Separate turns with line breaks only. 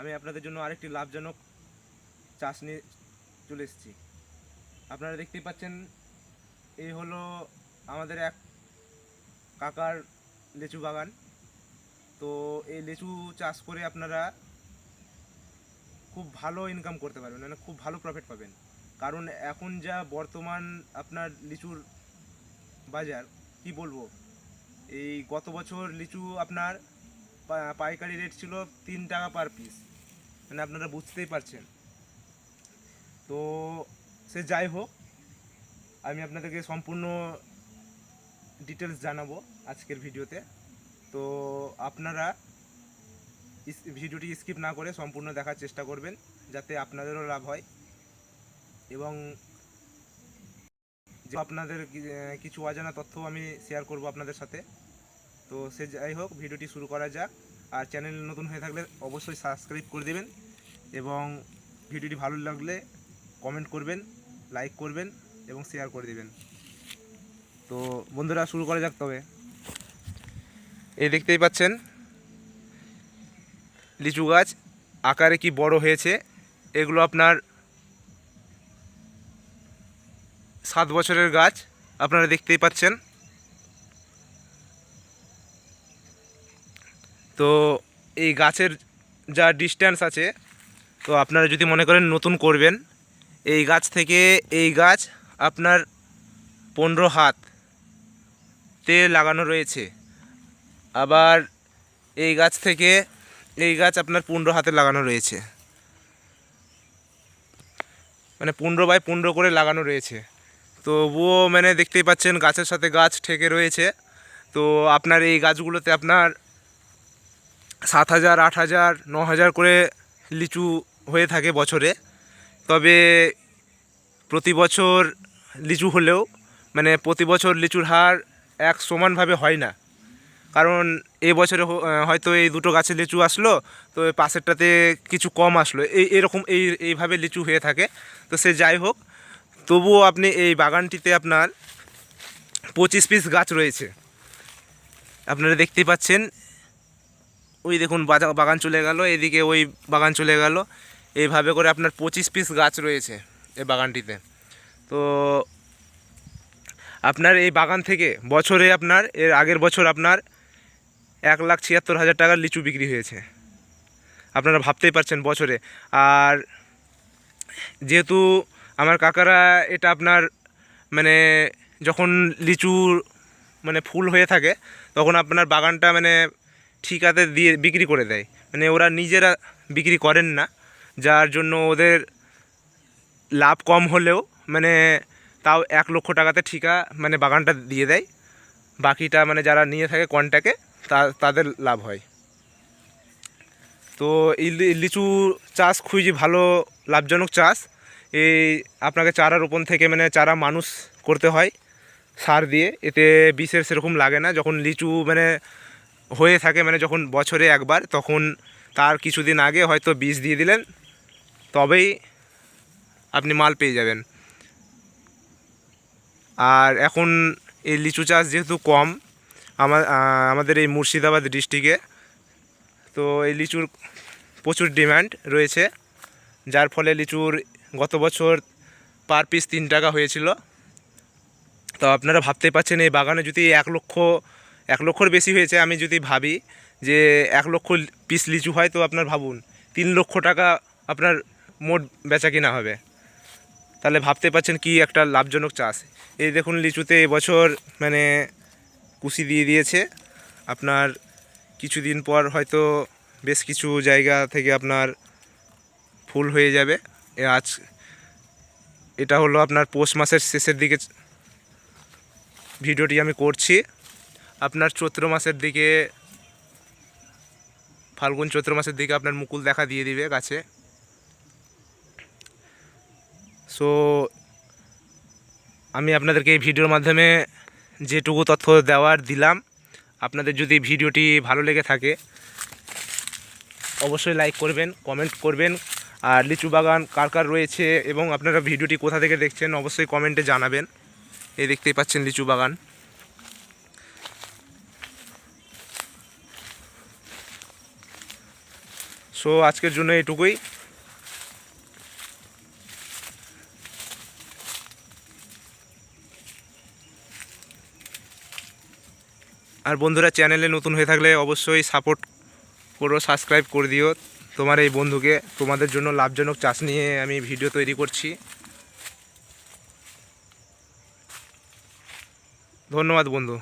আমি আপনাদের জন্য আরেকটি লাভজনক চাষ নিয়ে চলে এসেছি। আপনারা দেখতেই পাচ্ছেন এই হলো আমাদের এক কাকার লিচু বাগান। তো এই লিচু চাষ করে আপনারা খুব ভালো ইনকাম করতে পারবেন মানে খুব ভালো প্রফিট পাবেন। কারণ এখন যা বর্তমান আপনার লিচুর বাজার, কি বলব? এই গত বছর লিচু আপনার পাইকারি রেট ছিল তিন টাকা পার পিস মানে আপনারা বুঝতেই পারছেন। তো সে যাই হোক, আমি আপনাদেরকে সম্পূর্ণ ডিটেলস জানাব আজকের ভিডিওতে। তো আপনারা ভিডিওটি স্কিপ না করে সম্পূর্ণ দেখার চেষ্টা করবেন, যাতে আপনাদেরও লাভ হয়। এবং যে আপনাদের কিছু অজানা তথ্য আমি শেয়ার করব আপনাদের সাথে। তো সে যাই হোক, ভিডিওটি শুরু করা যাক। আর চ্যানেল নতুন হয়ে থাকলে অবশ্যই সাবস্ক্রাইব করে দেবেন এবং ভিডিওটি ভালো লাগলে কমেন্ট করবেন লাইক করবেন এবং শেয়ার করে দেবেন। তো বন্ধুরা, শুরু করা যাক তবে। এই দেখতেই পাচ্ছেন, লিচু গাছ আকারে কি বড় হয়েছে, এগুলো আপনার সাত বছরের গাছ, আপনারা দেখতেই পাচ্ছেন। তো এই গাছের যা ডিস্ট্যান্স আছে, তো আপনারা যদি মনে করেন নতুন করবেন, এই গাছ থেকে এই গাছ আপনার পনেরো হাত তে লাগানো রয়েছে। আবার এই গাছ থেকে এই গাছ আপনার পনেরো হাতে লাগানো রয়েছে। মানে পনেরো বাই পনেরো করে লাগানো রয়েছে। তবুও মানে দেখতেই পাচ্ছেন গাছের সাথে গাছ ঠেকে রয়েছে। তো আপনার এই গাছগুলোতে আপনার সাত হাজার, আট হাজার, ন হাজার করে লিচু হয়ে থাকে বছরে। তবে প্রতি বছর লিচু হলেও মানে প্রতি বছর লিচুর হার এক সমানভাবে হয় না। কারণ এই বছরে হয়তো এই দুটো গাছে লিচু আসলো, তো পাশেরটাতে কিছু কম আসলো। এই এরকম এই, এইভাবে লিচু হয়ে থাকে। তো সে যাই হোক, তবুও আপনি এই বাগানটিতে আপনার পঁচিশ পিস গাছ রয়েছে। আপনারা দেখতেই পাচ্ছেন ওই দেখুন বাগান চলে গেল, এদিকে ওই বাগান চলে গেল। এইভাবে করে আপনার পঁচিশ পিস গাছ রয়েছে এই বাগানটিতে। তো আপনার এই বাগান থেকে বছরে আপনার, এর আগের বছর আপনার এক লাখ ছিয়াত্তর হাজার টাকার লিচু বিক্রি হয়েছে। আপনারা ভাবতেই পারছেন বছরে। আর যেহেতু আমার কাকারা এটা আপনার মানে যখন লিচু মানে ফুল হয়ে থাকে, তখন আপনার বাগানটা মানে ঠিকাতে দিয়ে বিক্রি করে দেয়। মানে ওরা নিজেরা বিক্রি করেন না। যার জন্য ওদের লাভ কম হলেও মানে তাও এক লক্ষ টাকাতে ঠিকা মানে বাগানটা দিয়ে দেয়। বাকিটা মানে যারা নিয়ে থাকে কন্ট্যাক্টে তা, তাদের লাভ হয়। তো এই লিচু চাষ খুবই ভালো, লাভজনক চাষ। এই আপনাকে চারা রোপণ থেকে মানে চারা মানুষ করতে হয়। সার দিয়ে, এতে বিষের সেরকম লাগে না। যখন লিচু মানে হয়ে থাকে মানে যখন বছরে একবার, তখন তার কিছুদিন আগে হয়তো বীজ দিয়ে দিলেন, তবেই আপনি মাল পেয়ে যাবেন। আর এখন এই লিচু চাষ যেহেতু কম আমার আমাদের এই মুর্শিদাবাদ ডিস্ট্রিক্টে, তো এই লিচুর প্রচুর ডিমান্ড রয়েছে, যার ফলে লিচুর গত বছর পার পিস তিন টাকা হয়েছিল। তো আপনারা ভাবতেই পারছেন, এই বাগানে যদি এক লক্ষ এক লক্ষর বেশি হয়েছে, আমি যদি ভাবি যে এক লক্ষ পিস লিচু হয় তো আপনার ভাবুন, তিন লক্ষ টাকা আপনার মোট বেচা কিনা হবে। তাহলে ভাবতে পাচ্ছেন কি একটা লাভজনক চাষ। এই দেখুন, লিচুতে এবছর মানে কুশি দিয়ে দিয়েছে। আপনার কিছুদিন পর হয়তো বেশ কিছু জায়গা থেকে আপনার ফুল হয়ে যাবে। আজ এটা হলো আপনার পৌষ মাসের শেষের দিকে ভিডিওটি আমি করছি। আপনার চৈত্র মাসের দিকে, ফাল্গুন চৈত্র মাসের দিকে আপনার মুকুল দেখা দিয়ে দিবে গাছে। সো আমি আপনাদেরকে এই ভিডিওর মাধ্যমে যেটুকু তথ্য দেওয়ার দিলাম, আপনাদের যদি ভিডিওটি ভালো লেগে থাকে, অবশ্যই লাইক করবেন কমেন্ট করবেন। আর লিচু বাগান কার কার রয়েছে এবং আপনারা ভিডিওটি কোথা থেকে দেখছেন, অবশ্যই কমেন্টে জানাবেন। এই দেখতেই পাচ্ছেন লিচু বাগান। সো আজকের জন্য এটুকুই। আর বন্ধুরা, চ্যানেলে নতুন হয়ে থাকলে অবশ্যই সাপোর্ট করো সাবস্ক্রাইব করে দিও। তোমার এই বন্ধুকে, তোমাদের জন্য লাভজনক চাষ নিয়ে আমি ভিডিও তৈরি করছি। ধন্যবাদ বন্ধু।